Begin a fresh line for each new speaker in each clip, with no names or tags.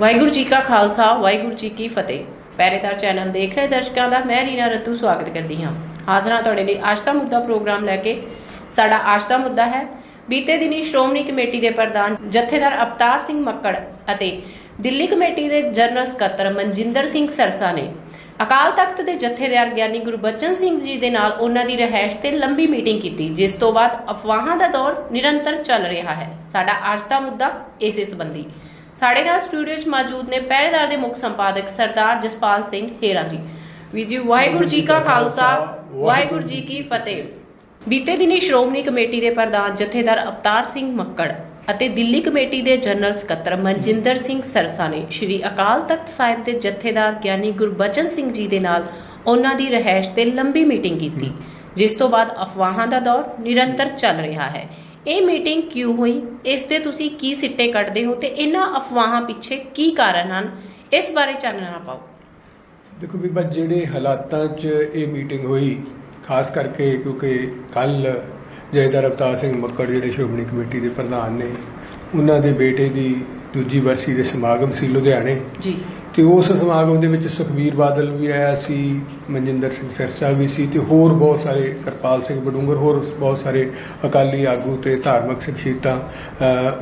ਵਾਹਿਗੁਰੂ ਜੀ ਕਾ ਖਾਲਸਾ, ਵਾਹਿਗੁਰੂ ਜੀ ਕੀ ਫਤਿਹ। ਪੈਰੇਦਾਰ ਚੈਨਲ ਦੇਖ ਰਹੇ ਦਰਸ਼ਕਾਂ ਦਾ ਮੈਂ ਰੀਨਾ ਰਤੂ ਸਵਾਗਤ ਕਰਦੀ ਹਾਂ। ਹਾਜ਼ਰਾਂ ਤੁਹਾਡੇ ਲਈ ਅੱਜ ਦਾ ਮੁੱਦਾ ਪ੍ਰੋਗਰਾਮ ਲੈ ਕੇ। ਸਾਡਾ ਅੱਜ ਦਾ ਮੁੱਦਾ ਹੈ, ਬੀਤੇ ਦਿਨੀ ਸ਼੍ਰੋਮਣੀ ਕਮੇਟੀ ਦੇ ਪ੍ਰਧਾਨ ਜਥੇਦਾਰ ਅਵਤਾਰ ਸਿੰਘ ਮੱਕੜ ਅਤੇ ਦਿੱਲੀ ਕਮੇਟੀ ਦੇ ਜਨਰਲ ਸਕੱਤਰ ਮਨਜਿੰਦਰ ਸਿੰਘ ਸਰਸਾ ਨੇ ਅਕਾਲ ਤਖਤ ਦੇ ਜਥੇਦਾਰ ਗਿਆਨੀ ਗੁਰੂ ਗੁਰਬਚਨ ਸਿੰਘ ਜੀ ਦੇ ਨਾਲ ਉਹਨਾਂ ਦੀ ਰਹਿائش ਤੇ ਲੰਬੀ ਮੀਟਿੰਗ ਕੀਤੀ, ਜਿਸ ਤੋਂ ਬਾਅਦ ਅਫਵਾਹਾਂ ਦਾ ਦੌਰ ਨਿਰੰਤਰ ਚੱਲ ਰਿਹਾ ਹੈ। ਸਾਡਾ ਅੱਜ ਦਾ ਮੁੱਦਾ ਇਸੇ ਸੰਬੰਧੀ। ਸਾਡੇ ਨਾਲ ਸਟੂਡੀਓ 'ਚ ਮੌਜੂਦ ਨੇ ਪਹਿਰੇਦਾਰ ਦੇ ਮੁੱਖ ਸੰਪਾਦਕ ਸਰਦਾਰ ਜਸਪਾਲ ਸਿੰਘ ਹੇਰਾ ਜੀ। ਵੀਰ ਜੀ, ਵਾਹਿਗੁਰੂ ਜੀ ਕਾ ਖਾਲਸਾ, ਵਾਹਿਗੁਰੂ ਜੀ ਕੀ ਫਤਿਹ। ਬੀਤੇ ਦਿਨੀ ਸ਼੍ਰੋਮਣੀ ਕਮੇਟੀ ਦੇ ਪ੍ਰਧਾਨ ਜਥੇਦਾਰ ਅਵਤਾਰ ਸਿੰਘ ਮੱਕੜ ਅਤੇ ਦਿੱਲੀ ਕਮੇਟੀ ਦੇ ਜਨਰਲ ਸਕੱਤਰ ਮਨਜਿੰਦਰ ਸਿੰਘ ਸਰਸਾ ਨੇ ਸ੍ਰੀ ਅਕਾਲ ਤਖਤ ਸਾਹਿਬ ਦੇ ਜਥੇਦਾਰ ਗਿਆਨੀ ਗੁਰਬਚਨ ਸਿੰਘ ਜੀ ਦੇ ਨਾਲ ਉਹਨਾਂ ਦੀ ਰਹਿائش ਤੇ ਲੰਬੀ ਮੀਟਿੰਗ ਕੀਤੀ, ਜਿਸ ਤੋਂ ਬਾਅਦ ਅਫਵਾਹਾਂ ਦਾ ਦੌਰ ਨਿਰੰਤਰ ਚੱਲ ਰਿਹਾ ਹੈ। ਇਹ ਮੀਟਿੰਗ ਕਿਉਂ ਹੋਈ? ਇਸ ਦੇ ਤੁਸੀਂ ਕੀ ਸਿੱਟੇ ਕੱਢਦੇ ਹੋ ਤੇ ਇਹਨਾਂ ਅਫਵਾਹਾਂ ਪਿੱਛੇ ਕੀ ਕਾਰਨ ਹਨ? ਇਸ ਬਾਰੇ ਚਾਨਣਾ ਪਾਓ।
ਦੇਖੋ ਬੀਬਾ ਜਿਹੜੇ ਹਾਲਾਤਾਂ 'ਚ ਇਹ ਮੀਟਿੰਗ ਹੋਈ ਖਾਸ ਕਰਕੇ ਕਿਉਂਕਿ ਕੱਲ ਜੈਦਰ ਅਵਤਾਰ ਸਿੰਘ ਮੱਕੜ ਜਿਹੜੇ ਸ਼੍ਰੋਮਣੀ ਕਮੇਟੀ ਦੇ ਪ੍ਰਧਾਨ ਨੇ ਉਹਨਾਂ ਦੇ ਬੇਟੇ ਦੀ ਦੂਜੀ ਵਰਸੀ ਦੇ ਸਮਾਗਮ ਸੀ ਲੁਧਿਆਣੇ।
ਜੀ।
ਤੇ ਉਸ ਸਮਾਗਮ ਦੇ ਵਿੱਚ ਸੁਖਬੀਰ ਬਾਦਲ ਵੀ ਆਇਆ ਸੀ, ਮਨਜਿੰਦਰ ਸਿੰਘ ਸਿਰਸਾ ਵੀ ਸੀ ਤੇ ਹੋਰ ਬਹੁਤ ਸਾਰੇ ਕਿਰਪਾਲ ਸਿੰਘ ਬਡੂੰਗਰ, ਹੋਰ ਬਹੁਤ ਸਾਰੇ ਅਕਾਲੀ ਆਗੂ ਤੇ ਧਾਰਮਿਕ ਸ਼ਖਸੀਅਤਾਂ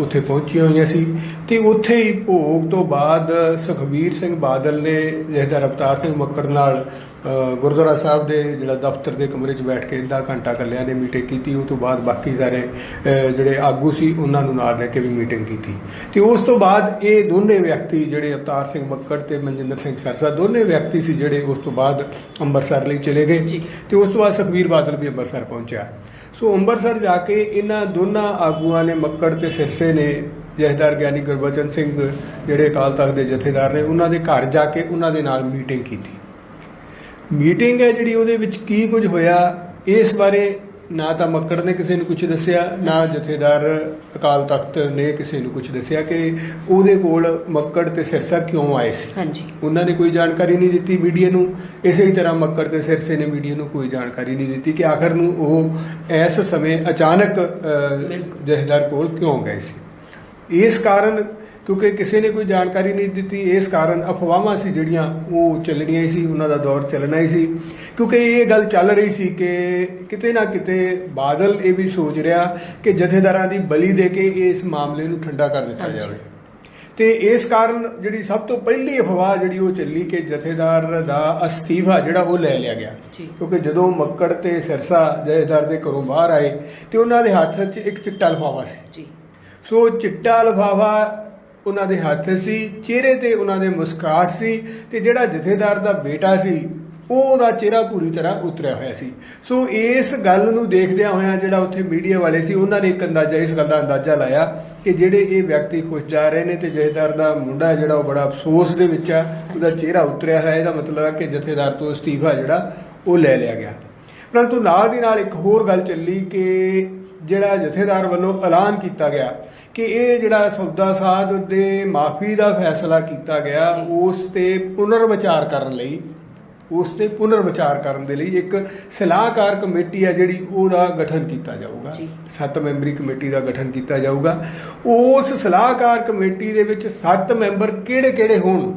ਉੱਥੇ ਪਹੁੰਚੀਆਂ ਹੋਈਆਂ ਸੀ। ਤੇ ਉੱਥੇ ਹੀ ਭੋਗ ਤੋਂ ਬਾਅਦ ਸੁਖਬੀਰ ਸਿੰਘ ਬਾਦਲ ਨੇ ਜਹਦਰ ਅਵਤਾਰ ਸਿੰਘ ਮੱਕੜ ਨਾਲ ਗੁਰਦੁਆਰਾ ਸਾਹਿਬ ਦੇ ਜਿਹੜਾ ਦਫ਼ਤਰ ਦੇ ਕਮਰੇ 'ਚ ਬੈਠ ਕੇ ਅੱਧਾ ਘੰਟਾ ਇਕੱਲਿਆਂ ਨੇ ਮੀਟਿੰਗ ਕੀਤੀ ਉਹ ਤੋਂ ਬਾਅਦ ਬਾਕੀ ਸਾਰੇ ਜਿਹੜੇ ਆਗੂ ਸੀ ਉਹਨਾਂ ਨੂੰ ਨਾਲ ਲੈ ਕੇ ਵੀ ਮੀਟਿੰਗ ਕੀਤੀ। ਤੇ ਉਸ ਤੋਂ ਬਾਅਦ ਇਹ ਦੋਨੇ ਵਿਅਕਤੀ ਜਿਹੜੇ ਅਵਤਾਰ ਸਿੰਘ ਮੱਕੜ ਤੇ ਮਨਜਿੰਦਰ ਸਿੰਘ ਸਰਸਾ ਦੋਨੇ ਵਿਅਕਤੀ ਸੀ ਜਿਹੜੇ ਉਸ ਤੋਂ ਬਾਅਦ ਅੰਮ੍ਰਿਤਸਰ ਲਈ ਚਲੇ ਗਏ। ਤੇ ਉਸ ਤੋਂ ਬਾਅਦ ਸੁਖਬੀਰ ਬਾਦਲ ਵੀ ਅੰਮ੍ਰਿਤਸਰ ਪਹੁੰਚਿਆ। ਸੋ ਅੰਮ੍ਰਿਤਸਰ ਜਾ ਕੇ ਇਹਨਾਂ ਦੋਨਾਂ ਆਗੂਆਂ ਨੇ ਮੱਕੜ ਤੇ ਸਿਰਸੇ ਨੇ ਜਥੇਦਾਰ ਗਿਆਨੀ ਗੁਰਬਚਨ ਸਿੰਘ ਜਿਹੜੇ ਅਕਾਲ ਤਖਤ ਦੇ ਜਥੇਦਾਰ ਨੇ ਉਹਨਾਂ ਦੇ ਘਰ ਜਾ ਕੇ ਉਹਨਾਂ ਦੇ ਨਾਲ ਮੀਟਿੰਗ ਕੀਤੀ। ਮੀਟਿੰਗ ਹੈ ਜਿਹੜੀ ਉਹਦੇ ਵਿੱਚ ਕੀ ਕੁਝ ਹੋਇਆ ਇਸ ਬਾਰੇ ਨਾ ਤਾਂ ਮੱਕੜ ਨੇ ਕਿਸੇ ਨੂੰ ਕੁਝ ਦੱਸਿਆ ਨਾ ਜਥੇਦਾਰ ਅਕਾਲ ਤਖਤ ਨੇ ਕਿਸੇ ਨੂੰ ਕੁਝ ਦੱਸਿਆ ਕਿ ਉਹਦੇ ਕੋਲ ਮੱਕੜ ਤੇ ਸਿਰਸਾ ਕਿਉਂ ਆਏ ਸੀ?
ਹਾਂਜੀ।
ਉਹਨਾਂ ਨੇ ਕੋਈ ਜਾਣਕਾਰੀ ਨਹੀਂ ਦਿੱਤੀ ਮੀਡੀਆ ਨੂੰ। ਇਸੇ ਹੀ ਤਰ੍ਹਾਂ ਮੱਕੜ ਤੇ ਸਿਰਸੇ ਨੇ ਮੀਡੀਆ ਨੂੰ ਕੋਈ ਜਾਣਕਾਰੀ ਨਹੀਂ ਦਿੱਤੀ ਕਿ ਆਖਰ ਨੂੰ ਉਹ ਇਸ ਸਮੇਂ ਅਚਾਨਕ। ਜਥੇਦਾਰ ਕੋਲ ਕਿਉਂ ਗਏ ਸੀ? ਇਸ ਕਾਰਨ ਕਿਉਂਕਿ ਕਿਸੇ ਨੇ ਕੋਈ ਜਾਣਕਾਰੀ ਨਹੀਂ ਦਿੱਤੀ ਇਸ ਕਾਰਨ ਅਫਵਾਹਾਂ ਸੀ ਜਿਹੜੀਆਂ ਉਹ ਚੱਲਣੀਆਂ ਹੀ ਸੀ ਉਹਨਾਂ ਦਾ ਦੌਰ ਚੱਲਣਾ ਹੀ ਸੀ। ਕਿਉਂਕਿ ਇਹ ਗੱਲ ਚੱਲ ਰਹੀ ਸੀ ਕਿ ਕਿਤੇ ਨਾ ਕਿਤੇ ਬਾਦਲ ਇਹ ਵੀ ਸੋਚ ਰਿਹਾ ਕਿ ਜਥੇਦਾਰਾਂ ਦੀ ਬਲੀ ਦੇ ਕੇ ਇਸ ਮਾਮਲੇ ਨੂੰ ਠੰਡਾ ਕਰ ਦਿੱਤਾ। ਜਾਵੇ। ਤੇ ਇਸ ਕਾਰਨ ਜਿਹੜੀ ਸਭ ਤੋਂ ਪਹਿਲੀ ਅਫਵਾਹ ਜਿਹੜੀ ਉਹ ਚੱਲੀ ਕਿ ਜਥੇਦਾਰ ਦਾ ਅਸਤੀਫਾ ਜਿਹੜਾ ਉਹ ਲੈ ਲਿਆ ਗਿਆ। ਕਿਉਂਕਿ ਜਦੋਂ ਮੱਕੜ ਤੇ ਸਿਰਸਾ ਜਥੇਦਾਰ ਦੇ ਘਰੋਂ ਬਾਹਰ ਆਏ ਤੇ ਉਹਨਾਂ ਦੇ ਹੱਥ 'ਚ ਇੱਕ ਚਿੱਟਾ ਲਿਫਾਫਾ ਸੀ।
ਜੀ।
ਸੋ ਚਿੱਟਾ ਲਿਫਾਫਾ ਉਹਨਾਂ ਦੇ ਹੱਥ ਸੀ ਚਿਹਰੇ ਤੇ ਉਹਨਾਂ ਦੇ ਮੁਸਕਰਾਹਟ ਸੀ ਤੇ ਜਿਹੜਾ ਜਥੇਦਾਰ ਦਾ ਬੇਟਾ ਸੀ ਉਹ ਉਹਦਾ ਚਿਹਰਾ ਪੂਰੀ ਤਰ੍ਹਾਂ ਉਤਰਿਆ ਹੋਇਆ ਸੀ। ਸੋ ਇਸ ਗੱਲ ਨੂੰ ਦੇਖਦਿਆਂ ਹੋਇਆਂ ਜਿਹੜਾ ਉੱਥੇ ਮੀਡੀਆ ਵਾਲੇ ਸੀ ਉਹਨਾਂ ਨੇ ਇੱਕ ਅੰਦਾਜ਼ਾ ਇਸ ਗੱਲ ਦਾ ਅੰਦਾਜ਼ਾ ਲਾਇਆ ਕਿ ਜਿਹੜੇ ਇਹ ਵਿਅਕਤੀ ਖੁਸ਼ ਜਾ ਰਹੇ ਨੇ ਤੇ ਜਥੇਦਾਰ ਦਾ ਮੁੰਡਾ ਜਿਹੜਾ ਉਹ ਬੜਾ ਅਫਸੋਸ ਦੇ ਵਿੱਚ ਆ ਉਹਦਾ ਚਿਹਰਾ ਉਤਰਿਆ ਹੋਇਆ ਇਹਦਾ ਮਤਲਬ ਹੈ ਕਿ ਜਥੇਦਾਰ ਤੋਂ ਅਸਤੀਫਾ ਜਿਹੜਾ ਉਹ ਲੈ ਲਿਆ ਗਿਆ। ਪਰੰਤੂ ਨਾਲ ਦੀ ਨਾਲ ਇੱਕ ਹੋਰ ਗੱਲ ਚੱਲੀ ਕਿ ਜਿਹੜਾ ਜਥੇਦਾਰ ਵੱਲੋਂ ਐਲਾਨ ਕੀਤਾ ਗਿਆ ਕਿ ਇਹ ਜਿਹੜਾ ਸੌਦਾ ਸਾਧ ਦੇ ਮਾਫੀ ਦਾ ਫੈਸਲਾ ਕੀਤਾ ਗਿਆ ਉਸ ਤੇ ਪੁਨਰ ਵਿਚਾਰ ਕਰਨ ਲਈ ਉਸ ਤੇ ਪੁਨਰ ਵਿਚਾਰ ਕਰਨ ਦੇ ਲਈ ਇੱਕ ਸਲਾਹਕਾਰ ਕਮੇਟੀ ਹੈ ਜਿਹੜੀ ਉਹਦਾ ਗਠਨ ਕੀਤਾ ਜਾਊਗਾ। ਸੱਤ ਮੈਂਬਰੀ ਕਮੇਟੀ ਦਾ ਗਠਨ ਕੀਤਾ ਜਾਊਗਾ। ਉਸ ਸਲਾਹਕਾਰ ਕਮੇਟੀ ਦੇ ਵਿੱਚ ਸੱਤ ਮੈਂਬਰ ਕਿਹੜੇ-ਕਿਹੜੇ ਹੋਣ?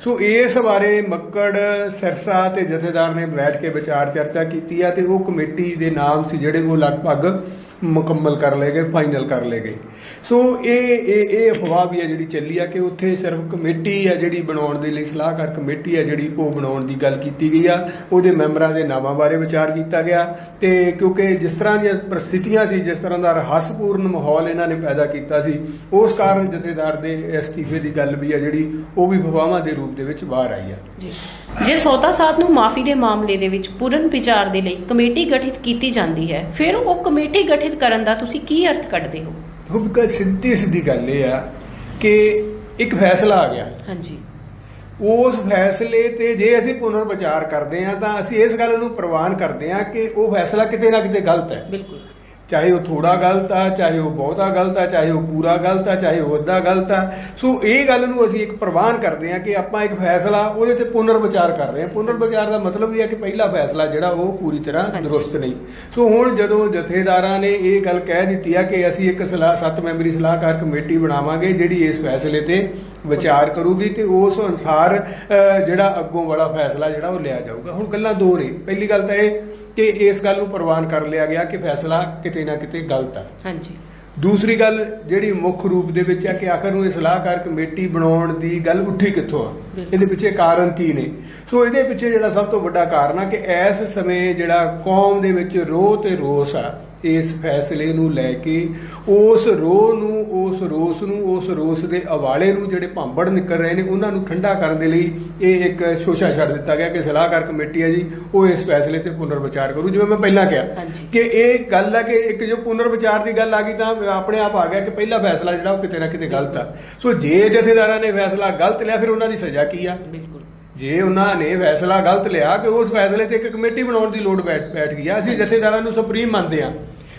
ਸੋ ਇਸ ਬਾਰੇ ਮੱਕੜ ਸਿਰਸਾ ਤੇ ਜਥੇਦਾਰ ਨੇ ਬੈਠ ਕੇ ਵਿਚਾਰ ਚਰਚਾ ਕੀਤੀ ਆ ਤੇ ਉਹ ਕਮੇਟੀ ਦੇ ਨਾਮ ਸੀ ਜਿਹੜੇ ਉਹ ਲਗਭਗ ਮੁਕੰਮਲ ਕਰ ਲਏ ਗਏ ਫਾਈਨਲ ਕਰ ਲਏ ਗਏ। ਸੋ ਇਹ ਇਹ ਇਹ ਅਫਵਾਹ ਵੀ ਹੈ ਜਿਹੜੀ ਚੱਲੀ ਆ ਕਿ ਉੱਥੇ ਸਿਰਫ ਕਮੇਟੀ ਆ ਜਿਹੜੀ ਬਣਾਉਣ ਦੇ ਲਈ, ਸਲਾਹਕਾਰ ਕਮੇਟੀ ਆ ਜਿਹੜੀ ਉਹ ਬਣਾਉਣ ਦੀ ਗੱਲ ਕੀਤੀ ਗਈ ਆ। ਉਹਦੇ ਮੈਂਬਰਾਂ ਦੇ ਨਾਮਾਂ ਬਾਰੇ ਵਿਚਾਰ ਕੀਤਾ ਗਿਆ ਤੇ ਕਿਉਂਕਿ ਜਿਸ ਤਰ੍ਹਾਂ ਦੀਆਂ ਪ੍ਰਸਥਿਤੀਆਂ ਸੀ, ਜਿਸ ਤਰ੍ਹਾਂ ਦਾ ਰਹੱਸਪੂਰਨ ਮਾਹੌਲ ਇਹਨਾਂ ਨੇ ਪੈਦਾ ਕੀਤਾ ਸੀ, ਉਸ ਕਾਰਨ ਜਥੇਦਾਰ ਦੇ ਅਸਤੀਫੇ ਦੀ ਗੱਲ ਵੀ ਆ ਜਿਹੜੀ, ਉਹ ਵੀ ਅਫਵਾਹਾਂ ਦੇ ਰੂਪ ਦੇ ਵਿੱਚ ਬਾਹਰ ਆਈ ਆ।
ਜੀ। ਜੇ ਸੌਦਾ ਸਾਧ ਨੂੰ ਮਾਫੀ ਦੇ ਮਾਮਲੇ ਦੇ ਵਿੱਚ ਪੂਰਨ ਵਿਚਾਰ ਦੇ ਲਈ ਕਮੇਟੀ ਗਠਿਤ ਕੀਤੀ ਜਾਂਦੀ ਹੈ, ਫਿਰ ਉਹ ਕਮੇਟੀ ਗਠਿਤ ਕਰਨ ਦਾ ਤੁਸੀਂ ਕੀ ਅਰਥ ਕੱਢਦੇ ਹੋ?
ਵੀ ਸਿੱਧੀ ਸਿੱਧੀ ਗੱਲ ਇਹ ਆ ਕਿ ਇੱਕ ਫੈਸਲਾ ਆ ਗਿਆ।
ਹਾਂਜੀ।
ਉਸ ਫੈਸਲੇ ਤੇ ਜੇ ਅਸੀਂ ਪੁਨਰ ਵਿਚਾਰ ਕਰਦੇ ਆ ਤਾਂ ਅਸੀਂ ਇਸ ਗੱਲ ਨੂੰ ਪ੍ਰਵਾਨ ਕਰਦੇ ਆ ਕਿ ਉਹ ਫੈਸਲਾ ਕਿਤੇ ਨਾ ਕਿਤੇ ਗਲਤ ਹੈ।
ਬਿਲਕੁਲ।
ਚਾਹੇ ਉਹ ਥੋੜਾ ਗਲਤ ਆ ਚਾਹੇ ਉਹ ਬਹੁਤਾ ਗਲਤ ਆ ਚਾਹੇ ਉਹ ਪੂਰਾ ਗਲਤ ਆ ਚਾਹੇ ਉਹ ਅੱਧਾ ਗਲਤ ਆ। ਸੋ ਇਹ ਗੱਲ ਨੂੰ ਅਸੀਂ ਇੱਕ ਪ੍ਰਵਾਨ ਕਰਦੇ ਆ ਕਿ ਆਪਾਂ ਇੱਕ ਫੈਸਲਾ ਉਹਦੇ ਤੇ ਪੁਨਰ ਵਿਚਾਰ ਕਰ ਰਹੇ ਆ ਪੁਨਰ ਵਿਚਾਰ ਦਾ ਮਤਲਬ ਇਹ ਹੈ ਕਿ ਪਹਿਲਾ ਫੈਸਲਾ ਜਿਹੜਾ ਉਹ ਪੂਰੀ ਤਰ੍ਹਾਂ। ਦਰੁਸਤ ਨਹੀਂ। ਸੋ ਹੁਣ ਜਦੋਂ ਜਥੇਦਾਰਾਂ ਨੇ ਇਹ ਗੱਲ ਕਹਿ ਦਿੱਤੀ ਆ ਕਿ ਅਸੀਂ ਇੱਕ ਸਲਾਹ ਸੱਤ ਮੈਂਬਰੀ ਸਲਾਹਕਾਰ ਕਮੇਟੀ ਬਣਾਵਾਂਗੇ ਜਿਹੜੀ ਇਸ ਫੈਸਲੇ ਤੇ ਵਿਚਾਰ ਕਰੂਗੀ ਤੇ ਉਸ ਅਨਸਾਰ ਜਿਹੜਾ ਅੱਗੋਂ ਵਾਲਾ ਫੈਸਲਾ ਜਿਹੜਾ ਉਹ ਲਿਆ ਜਾਊਗਾ। ਹੁਣ ਗੱਲਾਂ ਦੋ ਨੇ। ਪਹਿਲੀ ਗੱਲ ਤਾਂ ਇਹ ਕਿ ਇਸ ਗੱਲ ਨੂੰ ਪ੍ਰਵਾਨ ਕਰ ਲਿਆ ਗਿਆ ਕਿ ਫੈਸਲਾ ਕਿਤੇ ਨਾ ਕਿਤੇ ਗਲਤ ਆ।
ਹਾਂਜੀ।
ਦੂਸਰੀ ਗੱਲ ਜਿਹੜੀ ਮੁੱਖ ਰੂਪ ਦੇ ਵਿੱਚ ਹੈ ਕਿ ਆਖਰ ਨੂੰ ਇਹ ਸਲਾਹਕਾਰ ਕਮੇਟੀ ਬਣਾਉਣ ਦੀ ਗੱਲ ਉੱਠੀ ਕਿੱਥੋਂ ਆ। ਇਹਦੇ ਪਿੱਛੇ ਕਾਰਨ ਕੀ ਨੇ? ਸੋ ਇਹਦੇ ਪਿੱਛੇ ਜਿਹੜਾ ਸਭ ਤੋਂ ਵੱਡਾ ਕਾਰਨ ਆ ਕਿ ਇਸ ਸਮੇਂ ਜਿਹੜਾ ਕੌਮ ਦੇ ਵਿੱਚ ਰੋਹ ਤੇ ਰੋਸ ਆ ਇਸ ਫੈਸਲੇ ਨੂੰ ਲੈ ਕੇ ਉਸ ਰੋਹ ਨੂੰ ਉਸ ਰੋਸ ਨੂੰ ਉਸ ਰੋਸ ਦੇ ਹਵਾਲੇ ਨੂੰ ਜਿਹੜੇ ਭਾਂਬੜ ਨਿਕਲ ਰਹੇ ਨੇ ਉਹਨਾਂ ਨੂੰ ਠੰਡਾ ਕਰਨ ਦੇ ਲਈ ਇਹ ਇੱਕ ਸ਼ੋਸ਼ਾ ਛੱਡ ਦਿੱਤਾ ਗਿਆ ਕਿ ਸਲਾਹਕਾਰ ਕਮੇਟੀ ਹੈ ਜੀ ਉਹ ਇਸ ਫੈਸਲੇ ਤੇ ਪੁਨਰ ਵਿਚਾਰ ਕਰੂ। ਜਿਵੇਂ ਮੈਂ ਪਹਿਲਾਂ ਕਿਹਾ। ਕਿ ਇਹ ਗੱਲ ਹੈ ਕਿ ਇੱਕ ਜੋ ਪੁਨਰ ਵਿਚਾਰ ਦੀ ਗੱਲ ਆ ਗਈ ਤਾਂ ਆਪਣੇ ਆਪ ਆ ਗਿਆ ਕਿ ਪਹਿਲਾ ਫੈਸਲਾ ਜਿਹੜਾ ਉਹ ਕਿਤੇ ਨਾ ਕਿਤੇ ਗਲਤ ਆ। ਸੋ ਜੇ ਜਥੇਦਾਰਾਂ ਨੇ ਫੈਸਲਾ ਗਲਤ ਲਿਆ ਫਿਰ ਉਹਨਾਂ ਦੀ ਸਜ਼ਾ ਕੀ ਆ?
ਬਿਲਕੁਲ।
ਜੇ ਉਹਨਾਂ ਨੇ ਫੈਸਲਾ ਗਲਤ ਲਿਆ ਕਿ ਉਸ ਫੈਸਲੇ ਤੇ ਇੱਕ ਕਮੇਟੀ ਬਣਾਉਣ ਦੀ ਲੋੜ ਬੈਠ ਬੈਠ ਗਈ ਆ, ਅਸੀਂ ਜਥੇਦਾਰਾਂ ਨੂੰ ਸੁਪਰੀਮ ਮੰਨਦੇ ਆ।